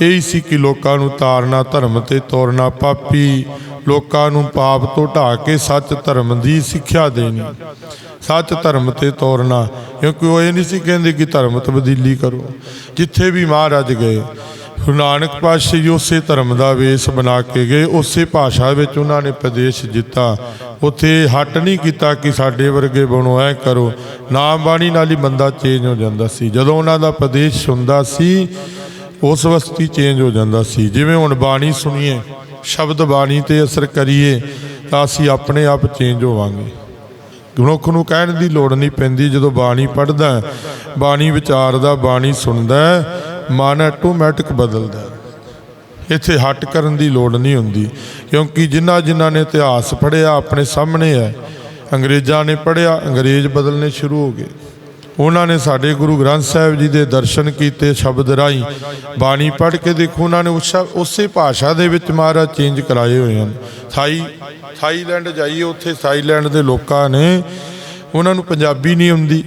ਇਹੀ ਸੀ ਕਿ ਲੋਕਾਂ ਨੂੰ ਤਾਰਨਾ, ਧਰਮ ਤੇ ਤੋਰਨਾ। ਪਾਪੀ ਲੋਕਾਂ ਨੂੰ ਪਾਪ ਤੋਂ ਢਾ ਕੇ ਸੱਚ ਧਰਮ ਦੀ ਸਿੱਖਿਆ ਦੇਣੀ। ਸੱਚ ਧਰਮ ਤੇ ਤੋਰਨਾ। ਕਿਉਂਕਿ ਉਹ ਇਹ ਨਹੀਂ ਸੀ ਕਹਿੰਦੇ ਕਿ ਧਰਮ ਤਬਦੀਲੀ ਕਰੋ। ਜਿੱਥੇ ਵੀ ਮਹਾਰਾਜ ਗਏ ਗੁਰੂ ਨਾਨਕ ਪਾਤਸ਼ਾਹ ਜੀ ਉਸੇ ਧਰਮ ਦਾ ਵੇਸ ਬਣਾ ਕੇ ਗਏ, ਉਸੇ ਭਾਸ਼ਾ ਵਿੱਚ ਉਹਨਾਂ ਨੇ ਪ੍ਰਦੇਸ਼ ਜਿੱਤਾ ਉੱਥੇ ਹੱਟ ਨਹੀਂ ਕੀਤਾ ਕਿ ਸਾਡੇ ਵਰਗੇ ਬਣੋ, ਐ ਕਰੋ। ਨਾਮ ਬਾਣੀ ਨਾਲ ਹੀ ਬੰਦਾ ਚੇਂਜ ਹੋ ਜਾਂਦਾ ਸੀ। ਜਦੋਂ ਉਹਨਾਂ ਦਾ ਪ੍ਰਦੇਸ਼ ਹੁੰਦਾ ਸੀ, ਉਸ ਵਸਤੀ ਚੇਂਜ ਹੋ ਜਾਂਦਾ ਸੀ। ਜਿਵੇਂ ਹੁਣ ਬਾਣੀ ਸੁਣੀਏ, ਸ਼ਬਦ ਬਾਣੀ ਤੇ ਅਸਰ ਕਰੀਏ, ਤਾਂ ਅਸੀਂ ਆਪਣੇ ਆਪ ਚੇਂਜ ਹੋਵਾਂਗੇ। ਮਨੁੱਖ ਨੂੰ ਕਹਿਣ ਦੀ ਲੋੜ ਨਹੀਂ ਪੈਂਦੀ ਜਦੋਂ ਬਾਣੀ ਪੜ੍ਹਦਾ ਬਾਣੀ ਵਿਚਾਰਦਾ, ਬਾਣੀ ਸੁਣਦਾ ਮਨ ਆਟੋਮੈਟਿਕ ਬਦਲਦਾ ਇੱਥੇ ਹਟ ਕਰਨ ਦੀ ਲੋੜ ਨਹੀਂ ਹੁੰਦੀ, ਕਿਉਂਕਿ ਜਿਨ੍ਹਾਂ ਜਿਨ੍ਹਾਂ ਨੇ ਇਤਿਹਾਸ ਪੜ੍ਹਿਆ ਆਪਣੇ ਸਾਹਮਣੇ ਹੈ। ਅੰਗਰੇਜ਼ਾਂ ਨੇ ਪੜ੍ਹਿਆ, ਅੰਗਰੇਜ਼ ਬਦਲਨੇ ਸ਼ੁਰੂ ਹੋ ਗਏ। ਉਹਨਾਂ ਨੇ ਸਾਡੇ ਗੁਰੂ ਗ੍ਰੰਥ ਸਾਹਿਬ ਜੀ ਦੇ ਦਰਸ਼ਨ ਕੀਤੇ ਸ਼ਬਦ ਰਾਹੀਂ। ਬਾਣੀ ਪੜ੍ਹ ਕੇ ਦੇਖੋ, ਉਹਨਾਂ ਨੇ ਉਸੇ ਭਾਸ਼ਾ ਦੇ ਵਿੱਚ ਮਹਾਰਾਜ ਚੇਂਜ ਕਰਾਏ ਹੋਏ ਹਨ। ਥਾਈ, ਥਾਈਲੈਂਡ ਜਾਈਏ, ਉੱਥੇ ਥਾਈਲੈਂਡ ਦੇ ਲੋਕਾਂ ਨੇ, ਉਹਨਾਂ ਨੂੰ ਪੰਜਾਬੀ ਨਹੀਂ ਆਉਂਦੀ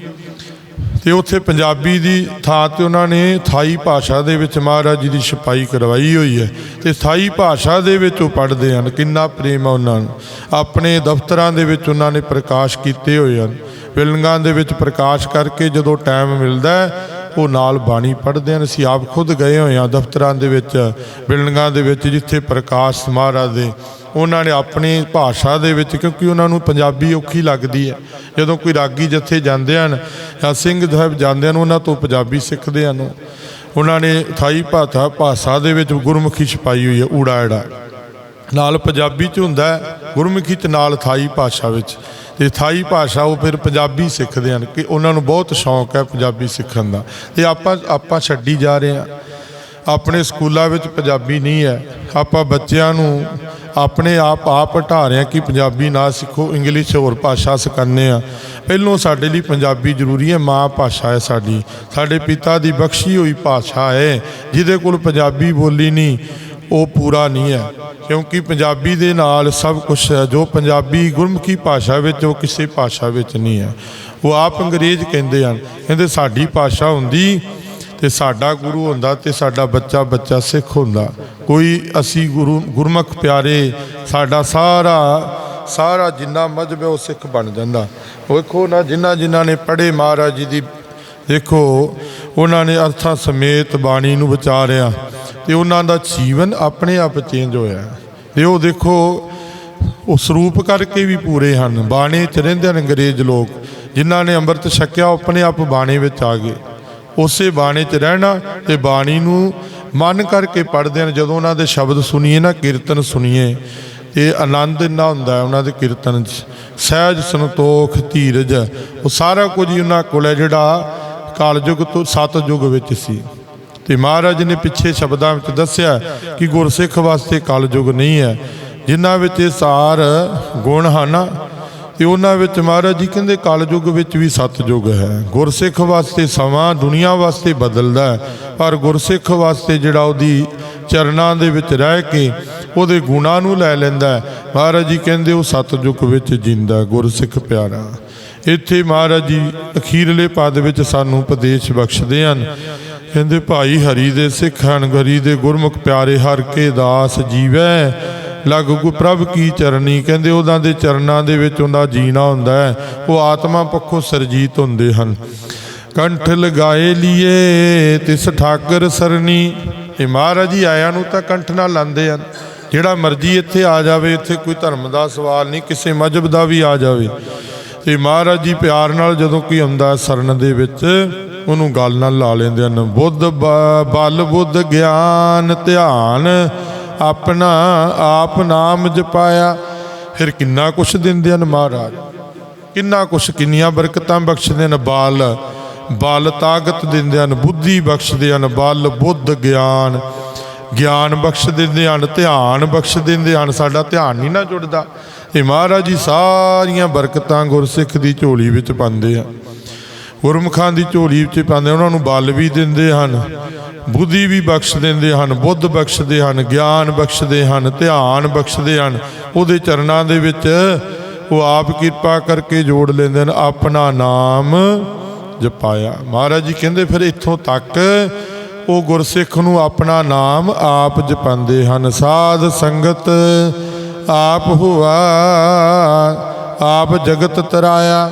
ਤੇ ਉੱਥੇ ਪੰਜਾਬੀ ਦੀ ਥਾਂ ਤੇ ਉਹਨਾਂ ਨੇ ਥਾਈ ਭਾਸ਼ਾ ਦੇ ਵਿੱਚ ਮਹਾਰਾਜ ਜੀ ਦੀ ਛਪਾਈ ਕਰਵਾਈ ਹੋਈ ਹੈ ਤੇ ਥਾਈ ਭਾਸ਼ਾ ਦੇ ਵਿੱਚ ਉਹ ਪੜ੍ਹਦੇ ਹਨ, ਕਿੰਨਾ ਪ੍ਰੇਮ ਆ ਉਹਨਾਂ ਨੂੰ। ਆਪਣੇ ਦਫ਼ਤਰਾਂ ਦੇ ਵਿੱਚ ਉਹਨਾਂ ਨੇ ਪ੍ਰਕਾਸ਼ ਕੀਤੇ ਹੋਏ ਹਨ। ਬਿਲਡਿੰਗਾਂ ਦੇ ਵਿੱਚ ਪ੍ਰਕਾਸ਼ ਕਰਕੇ ਜਦੋਂ ਟਾਈਮ ਮਿਲਦਾ ਹੈ ਉਹ ਨਾਲ ਬਾਣੀ ਪੜ੍ਹਦੇ ਹਨ। ਅਸੀਂ ਆਪ ਖੁਦ ਗਏ ਹੋਏ ਹਾਂ ਦਫ਼ਤਰਾਂ ਦੇ ਵਿੱਚ, ਬਿਲਡਿੰਗਾਂ ਦੇ ਵਿੱਚ ਜਿੱਥੇ ਪ੍ਰਕਾਸ਼ ਮਹਾਰਾਜ ਦੇ। ਉਹਨਾਂ ਨੇ ਆਪਣੀ ਭਾਸ਼ਾ ਦੇ ਵਿੱਚ, ਕਿਉਂਕਿ ਉਹਨਾਂ ਨੂੰ ਪੰਜਾਬੀ ਔਖੀ ਲੱਗਦੀ ਹੈ। ਜਦੋਂ ਕੋਈ ਰਾਗੀ ਜਥੇ ਜਾਂਦੇ ਹਨ ਜਾਂ ਸਿੰਘ ਸਾਹਿਬ ਜਾਂਦੇ ਹਨ, ਉਹਨਾਂ ਤੋਂ ਪੰਜਾਬੀ ਸਿੱਖਦੇ ਹਨ ਉਹਨਾਂ ਨੇ ਥਾਈ ਭਾਸ਼ਾ ਭਾਸ਼ਾ ਦੇ ਵਿੱਚ ਗੁਰਮੁਖੀ ਛਪਾਈ ਹੋਈ ਹੈ ਊੜਾ ਐੜਾ ਨਾਲ ਪੰਜਾਬੀ ਚ ਹੁੰਦਾ ਗੁਰਮੁਖੀ ਚ ਨਾਲ ਥਾਈ ਭਾਸ਼ਾ ਵਿੱਚ। ਤੇ ਥਾਈ ਭਾਸ਼ਾ ਉਹ ਫਿਰ ਪੰਜਾਬੀ ਸਿੱਖਦੇ ਹਨ ਕਿ ਉਹਨਾਂ ਨੂੰ ਬਹੁਤ ਸ਼ੌਂਕ ਹੈ ਪੰਜਾਬੀ ਸਿੱਖਣ ਦਾ। ਤੇ ਆਪਾਂ ਆਪਾਂ ਛੱਡੀ ਜਾ ਰਹੇ ਹਾਂ। ਆਪਣੇ ਸਕੂਲਾਂ ਵਿੱਚ ਪੰਜਾਬੀ ਨਹੀਂ ਹੈ। ਆਪਾਂ ਬੱਚਿਆਂ ਨੂੰ ਆਪਣੇ ਆਪ ਆਪ ਹਟਾ ਰਹੇ ਹਾਂ ਕਿ ਪੰਜਾਬੀ ਨਾ ਸਿੱਖੋ, ਇੰਗਲਿਸ਼ ਹੋਰ ਭਾਸ਼ਾ ਸਿਖਾਉਂਦੇ ਆ ਪਹਿਲੋਂ ਸਾਡੇ ਲਈ ਪੰਜਾਬੀ ਜ਼ਰੂਰੀ ਹੈ, ਮਾਂ ਭਾਸ਼ਾ ਹੈ ਸਾਡੀ। ਸਾਡੇ ਪਿਤਾ ਦੀ ਬਖਸ਼ੀ ਹੋਈ ਭਾਸ਼ਾ ਹੈ, ਜਿਹਦੇ ਕੋਲ ਪੰਜਾਬੀ ਬੋਲੀ ਨਹੀਂ। ਉਹ ਪੂਰਾ ਨਹੀਂ ਹੈ। ਕਿਉਂਕਿ ਪੰਜਾਬੀ ਦੇ ਨਾਲ ਸਭ ਕੁਝ ਹੈ। ਜੋ ਪੰਜਾਬੀ ਗੁਰਮੁਖੀ ਭਾਸ਼ਾ ਵਿੱਚ, ਉਹ ਕਿਸੇ ਭਾਸ਼ਾ ਵਿੱਚ ਨਹੀਂ ਹੈ। ਉਹ ਆਪ ਅੰਗਰੇਜ਼ ਕਹਿੰਦੇ ਹਨ। ਕਹਿੰਦੇ, ਸਾਡੀ ਭਾਸ਼ਾ ਹੁੰਦੀ ਤੇ ਸਾਡਾ ਗੁਰੂ ਹੁੰਦਾ ਤੇ ਸਾਡਾ ਬੱਚਾ ਬੱਚਾ ਸਿੱਖ ਹੁੰਦਾ। ਕੋਈ ਅਸੀਂ ਗੁਰੂ, ਗੁਰਮੁਖ ਪਿਆਰੇ, ਸਾਡਾ ਸਾਰਾ ਸਾਰਾ ਜਿੰਨਾ ਮਜਬ ਹੈ, ਉਹ ਸਿੱਖ ਬਣ ਜਾਂਦਾ। ਵੇਖੋ ਨਾ ਜਿਨ੍ਹਾਂ ਜਿਨ੍ਹਾਂ ਨੇ ਪੜ੍ਹੇ ਮਹਾਰਾਜ ਜੀ ਦੀ ਦੇਖੋ, ਉਹਨਾਂ ਨੇ ਅਰਥਾਂ ਸਮੇਤ ਬਾਣੀ ਨੂੰ ਵਿਚਾਰਿਆ ਤੇ ਉਹਨਾਂ ਦਾ ਜੀਵਨ ਆਪਣੇ ਆਪ ਚੇਂਜ ਹੋਇਆ। ਤੇ ਉਹ ਦੇਖੋ ਉਹ ਸਰੂਪ ਕਰਕੇ ਵੀ ਪੂਰੇ ਹਨ। ਬਾਣੇ ਚ ਰਹਿੰਦੇ ਹਨ ਅੰਗਰੇਜ਼ ਲੋਕ, ਜਿਨ੍ਹਾਂ ਨੇ ਅੰਮ੍ਰਿਤ ਛਕਿਆ, ਉਹ ਆਪਣੇ ਆਪ ਬਾਣੇ ਵਿੱਚ ਆ ਗਏ। ਉਸੇ ਬਾਣੇ 'ਚ ਰਹਿਣਾ ਤੇ ਬਾਣੀ ਨੂੰ ਮਨ ਕਰਕੇ ਪੜ੍ਹਦੇ ਹਨ। ਜਦੋਂ ਉਹਨਾਂ ਦੇ ਸ਼ਬਦ ਸੁਣੀਏ ਨਾ, ਕੀਰਤਨ ਸੁਣੀਏ, ਤੇ ਆਨੰਦ ਇੰਨਾ ਹੁੰਦਾ ਹੈ ਉਹਨਾਂ ਦੇ ਕੀਰਤਨ 'ਚ। ਸਹਿਜ ਸੰਤੋਖ ਧੀਰਜ, ਉਹ ਸਾਰਾ ਕੁਝ ਹੀ ਉਹਨਾਂ ਕੋਲ ਹੈ ਜਿਹੜਾ ਕਾਲਯੁਗ ਤੋਂ ਸਤਯੁਗ ਵਿੱਚ ਸੀ। ਤੇ ਮਹਾਰਾਜ ਨੇ ਪਿੱਛੇ ਸ਼ਬਦਾਂ ਵਿੱਚ ਦੱਸਿਆ ਕਿ ਗੁਰਸਿੱਖ ਵਾਸਤੇ ਕਲਯੁਗ ਨਹੀਂ ਹੈ। ਜਿਨ੍ਹਾਂ ਵਿੱਚ ਇਹ ਸਾਰ ਗੁਣ ਹਨ, ਤੇ ਉਹਨਾਂ ਵਿੱਚ ਮਹਾਰਾਜ ਜੀ ਕਹਿੰਦੇ ਕਲਯੁਗ ਵਿੱਚ ਵੀ ਸਤਯੁਗ ਹੈ। ਗੁਰਸਿੱਖ ਵਾਸਤੇ ਸਮਾਂ ਦੁਨੀਆ ਵਾਸਤੇ ਬਦਲਦਾ ਪਰ ਗੁਰਸਿੱਖ ਵਾਸਤੇ ਜਿਹੜਾ ਉਹਦੀ ਚਰਨਾਂ ਦੇ ਵਿੱਚ ਰਹਿ ਕੇ ਉਹਦੇ ਗੁਣਾਂ ਨੂੰ ਲੈ ਲੈਂਦਾ ਮਹਾਰਾਜ ਜੀ ਕਹਿੰਦੇ ਉਹ ਸਤਯੁਗ ਵਿੱਚ ਜਿੰਦਾ ਗੁਰਸਿੱਖ ਪਿਆਰਾ। ਇੱਥੇ ਮਹਾਰਾਜ ਜੀ ਅਖੀਰਲੇ ਪਦ ਵਿੱਚ ਸਾਨੂੰ ਉਪਦੇਸ਼ ਬਖਸ਼ਦੇ ਹਨ। ਕਹਿੰਦੇ, ਭਾਈ ਹਰੀ ਦੇ ਸਿੱਖ ਹਨ ਗਰੀ ਦੇ ਗੁਰਮੁਖ ਪਿਆਰੇ ਹਰ ਕੇ ਦਾਸ ਜੀਵੈ। ਲਗ ਕੋ ਪ੍ਰਭ ਕੀ ਚਰਨੀ? ਕਹਿੰਦੇ ਉਹਨਾਂ ਦੇ ਚਰਨਾਂ ਦੇ ਵਿੱਚ ਉਹਦਾ ਜੀਣਾ ਹੁੰਦਾ ਹੈ। ਉਹ ਆਤਮਾ ਪੱਖੋਂ ਸਰਜੀਤ ਹੁੰਦੇ ਹਨ। ਕੰਠ ਲਗਾਏ ਲੀਏ, ਤਿਸ ਠਾਕਰ ਸਰਨੀ। ਇਹ ਮਹਾਰਾਜ ਜੀ ਆਇਆਂ ਨੂੰ ਤਾਂ ਕੰਠ ਨਾਲ ਲਾਉਂਦੇ ਹਨ। ਜਿਹੜਾ ਮਰਜ਼ੀ ਇੱਥੇ ਆ ਜਾਵੇ, ਇੱਥੇ ਕੋਈ ਧਰਮ ਦਾ ਸਵਾਲ ਨਹੀਂ, ਕਿਸੇ ਮਜਬ ਦਾ ਵੀ ਆ ਜਾਵੇ। ਤੇ ਮਹਾਰਾਜ ਜੀ ਪਿਆਰ ਨਾਲ ਜਦੋਂ ਕੋਈ ਆਉਂਦਾ ਸਰਨ ਦੇ ਵਿੱਚ, ਉਹਨੂੰ ਗੱਲ ਨਾਲ ਲਾ ਲੈਂਦੇ ਹਨ। ਬੁੱਧ ਬ- ਬਲ ਬੁੱਧ ਗਿਆਨ ਧਿਆਨ, ਆਪਣਾ ਆਪ ਨਾਮ ਜਪਾਇਆ। ਫਿਰ ਕਿੰਨਾ ਕੁਛ ਦਿੰਦੇ ਹਨ ਮਹਾਰਾਜ। ਕਿੰਨਾ ਕੁਛ, ਕਿੰਨੀਆਂ ਬਰਕਤਾਂ ਬਖਸ਼ਦੇ ਹਨ ਬਾਲ। ਬਲ ਤਾਕਤ ਦਿੰਦੇ ਹਨ, ਬੁੱਧੀ ਬਖਸ਼ਦੇ ਹਨ, ਬਲ ਬੁੱਧ ਗਿਆਨ। ਗਿਆਨ ਬਖਸ਼ ਦਿੰਦੇ ਹਨ, ਧਿਆਨ ਬਖਸ਼ ਦਿੰਦੇ ਹਨ। ਸਾਡਾ ਧਿਆਨ ਨਹੀਂ ਨਾ ਜੁੜਦਾ। ਇਹ ਮਹਾਰਾਜ ਜੀ ਸਾਰੀਆਂ ਬਰਕਤਾਂ ਗੁਰਸਿੱਖ ਦੀ ਝੋਲੀ ਵਿੱਚ ਪਾਉਂਦੇ ਆ। ਗੁਰਮੁਖਾਂ ਦੀ ਝੋਲੀ ਵਿੱਚ ਪਾਉਂਦੇ ਉਹਨਾਂ ਨੂੰ ਬਲ ਵੀ ਦਿੰਦੇ ਹਨ, ਬੁੱਧੀ ਵੀ ਬਖਸ਼ ਦਿੰਦੇ ਹਨ, ਬੁੱਧ ਬਖਸ਼ਦੇ ਹਨ, ਗਿਆਨ ਬਖਸ਼ਦੇ ਹਨ, ਧਿਆਨ ਬਖਸ਼ਦੇ ਹਨ। ਉਹਦੇ ਚਰਨਾਂ ਦੇ ਵਿੱਚ ਉਹ ਆਪ ਕਿਰਪਾ ਕਰਕੇ ਜੋੜ ਲੈਂਦੇ ਨੇ ਆਪਣਾ ਨਾਮ ਜਪਾਇਆ। ਮਹਾਰਾਜ ਜੀ ਕਹਿੰਦੇ ਫਿਰ ਇੱਥੋਂ ਤੱਕ ਉਹ ਗੁਰਸਿੱਖ ਨੂੰ ਆਪਣਾ ਨਾਮ ਆਪ ਜਪਾਉਂਦੇ ਹਨ। ਸਾਧ ਸੰਗਤ ਆਪ ਹੁਆ, ਆਪ ਜਗਤ ਤਰਾਇਆ।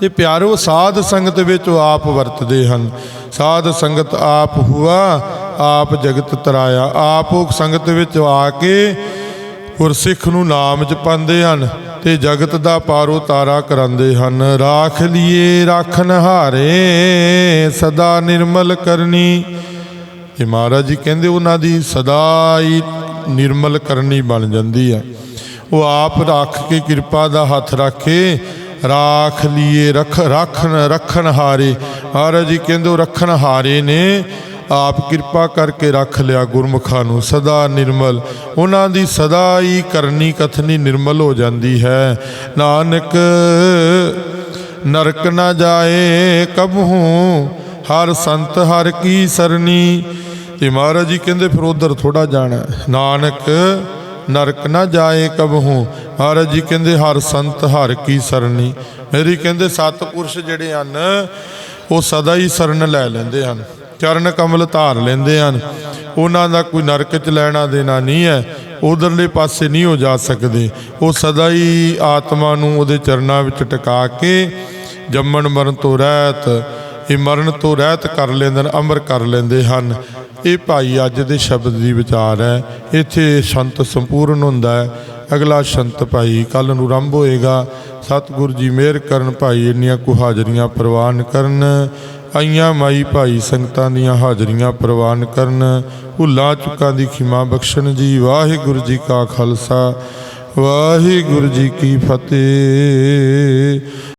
ਤੇ ਪਿਆਰੋ, ਸਾਧ ਸੰਗਤ ਵਿੱਚ ਉਹ ਆਪ ਵਰਤਦੇ ਹਨ। ਸਾਧ ਸੰਗਤ ਆਪ ਹੁਆ, ਆਪ ਜਗਤ ਤਰਾਇਆ। ਆਪ ਉਹ ਸੰਗਤ ਵਿੱਚ ਆ ਕੇ ਗੁਰਸਿੱਖ ਨੂੰ ਨਾਮ ਜਪਾਉਂਦੇ ਹਨ ਤੇ ਜਗਤ ਦਾ ਪਾਰੋ ਤਾਰਾ ਕਰਾਉਂਦੇ ਹਨ। ਰਾਖ ਲਿਏ ਰਾਖਨ ਹਾਰੇ ਸਦਾ ਨਿਰਮਲ ਕਰਨੀ। ਇਹ ਮਹਾਰਾਜ ਜੀ ਕਹਿੰਦੇ, ਉਹਨਾਂ ਦੀ ਸਦਾ ਹੀ ਨਿਰਮਲ ਕਰਨੀ ਬਣ ਜਾਂਦੀ ਹੈ। ਉਹ ਆਪ ਰੱਖ ਕੇ ਕਿਰਪਾ ਦਾ ਹੱਥ ਰੱਖੇ, ਰਾਖ ਲਿਏ, ਰਖ, ਰੱਖਣ ਰੱਖਣ ਹਾਰੇ। ਮਹਾਰਾਜ ਜੀ ਕਹਿੰਦੇ ਰੱਖਣ ਹਾਰੇ ਨੇ। ਆਪ ਕਿਰਪਾ ਕਰਕੇ ਰੱਖ ਲਿਆ ਗੁਰਮੁਖਾਂ ਨੂੰ। ਸਦਾ ਨਿਰਮਲ। ਉਹਨਾਂ ਦੀ ਸਦਾ ਹੀ ਕਰਨੀ ਕਥਨੀ ਨਿਰਮਲ ਹੋ ਜਾਂਦੀ ਹੈ। ਨਾਨਕ, ਨਰਕ ਨਾ ਜਾਏ ਕਬਹੂ, ਹਰ ਸੰਤ ਹਰ ਕੀ ਸਰਨੀ। ਤੇ ਮਹਾਰਾਜ ਜੀ ਕਹਿੰਦੇ, ਫਿਰ ਉਧਰ ਥੋੜਾ ਜਾਣਾ ਨਾਨਕ, ਨਰਕ ਨਾ ਜਾਏ ਕਬਹੂ ਮਹਾਰਾਜ ਜੀ ਕਹਿੰਦੇ, ਹਰ ਸੰਤ ਹਰ ਕੀ ਸਰਨੀ ਮੇਰੀ ਕਹਿੰਦੇ ਸਤਪੁਰਸ਼ ਜਿਹੜੇ ਹਨ, ਉਹ ਸਦਾ ਹੀ ਸਰਨ ਲੈ ਲੈਂਦੇ ਹਨ। ਚਰਨ ਕਮਲ ਧਾਰ ਲੈਂਦੇ ਹਨ। ਉਹਨਾਂ ਦਾ ਕੋਈ ਨਰਕ ਚ ਲੈਣਾ ਦੇਣਾ ਨਹੀਂ ਹੈ। ਉਧਰਲੇ ਪਾਸੇ ਨਹੀਂ ਹੋ ਜਾ ਸਕਦੇ। ਉਹ ਸਦਾ ਹੀ ਆਤਮਾ ਨੂੰ ਉਹਦੇ ਚਰਨਾਂ ਵਿੱਚ ਟਿਕਾ ਕੇ ਜੰਮਣ ਮਰਨ ਤੋਂ ਰਹਿਤ ਇਹ ਮਰਨ ਤੋਂ ਰਹਿਤ ਕਰ ਲੈਂਦੇ ਨੇ ਅਮਰ ਕਰ ਲੈਂਦੇ ਹਨ। ਇਹ ਭਾਈ ਅੱਜ ਦੇ ਸ਼ਬਦ ਦੀ ਵਿਚਾਰ ਹੈ। ਇੱਥੇ ਸੰਤ ਸੰਪੂਰਨ ਹੁੰਦਾ ਹੈ। ਅਗਲਾ ਸੰਤ ਭਾਈ ਕੱਲ ਨੂੰ ਆਰੰਭ ਹੋਏਗਾ। ਸਤਿਗੁਰੂ ਜੀ ਮਿਹਰ ਕਰਨ ਭਾਈ, ਇੰਨੀਆਂ ਕੁ ਹਾਜ਼ਰੀਆਂ ਪ੍ਰਵਾਨ ਕਰਨ। ਆਈਆਂ ਮਾਈ ਭਾਈ, ਸੰਗਤਾਂ ਦੀਆਂ ਹਾਜ਼ਰੀਆਂ ਪ੍ਰਵਾਨ ਕਰਨ। ਭੁੱਲਾਂ ਚੁੱਕਾਂ ਦੀ ਖਿਮਾ ਬਖਸ਼ਣ ਜੀ। ਵਾਹਿਗੁਰੂ ਜੀ ਕਾ ਖਾਲਸਾ, ਵਾਹਿਗੁਰੂ ਜੀ ਕੀ ਫਤਿਹ।